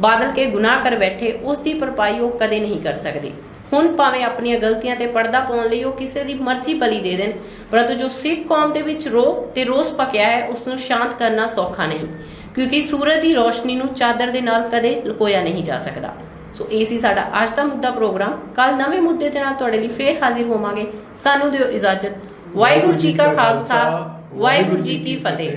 ਬਾਦਲ ਕੇ ਗੁਨਾਹ ਕਰ ਬੈਠੇ, ਉਸ ਦੀ ਭਰਪਾਈ ਉਹ ਕਦੇ ਨਹੀਂ ਕਰ ਸਕਦੇ। ਹੁਣ ਭਾਵੇਂ ਆਪਣੀਆਂ ਗਲਤੀਆਂ ਤੇ ਪਰਦਾ ਪਾਉਣ ਲਈ ਉਹ ਕਿਸੇ ਦੀ ਮਰਜ਼ੀ ਬਲੀ ਦੇ ਦੇਣ, ਪਰੰਤੂ ਜੋ ਸਿੱਖ ਕੌਮ ਦੇ ਵਿੱਚ ਰੋਹ ਤੇ ਰੋਸ ਪਕਿਆ ਹੈ ਉਸ ਨੂੰ ਸ਼ਾਂਤ ਕਰਨਾ ਸੌਖਾ ਨਹੀਂ, ਕਿਉਂਕਿ ਸੂਰਜ ਦੀ ਰੋਸ਼ਨੀ ਨੂੰ ਚਾਦਰ ਦੇ ਨਾਲ ਕਦੇ ਲੁਕੋਇਆ ਨਹੀਂ ਜਾ ਸਕਦਾ। ਸੋ ਇਹ ਸੀ ਸਾਡਾ ਅੱਜ ਦਾ ਮੁੱਦਾ ਪ੍ਰੋਗਰਾਮ। ਕੱਲ ਨਵੇਂ ਮੁੱਦੇ ਦੇ ਨਾਲ ਤੁਹਾਡੇ ਲਈ ਫੇਰ ਹਾਜ਼ਰ ਹੋਵਾਂਗੇ। ਸਾਨੂੰ ਦਿਓ ਇਜਾਜ਼ਤ। ਵਾਹਿਗੁਰੂ ਜੀ ਕਾ ਖਾਲਸਾ, ਵਾਹਿਗੁਰੂ ਜੀ ਕੀ ਫਤਿਹ।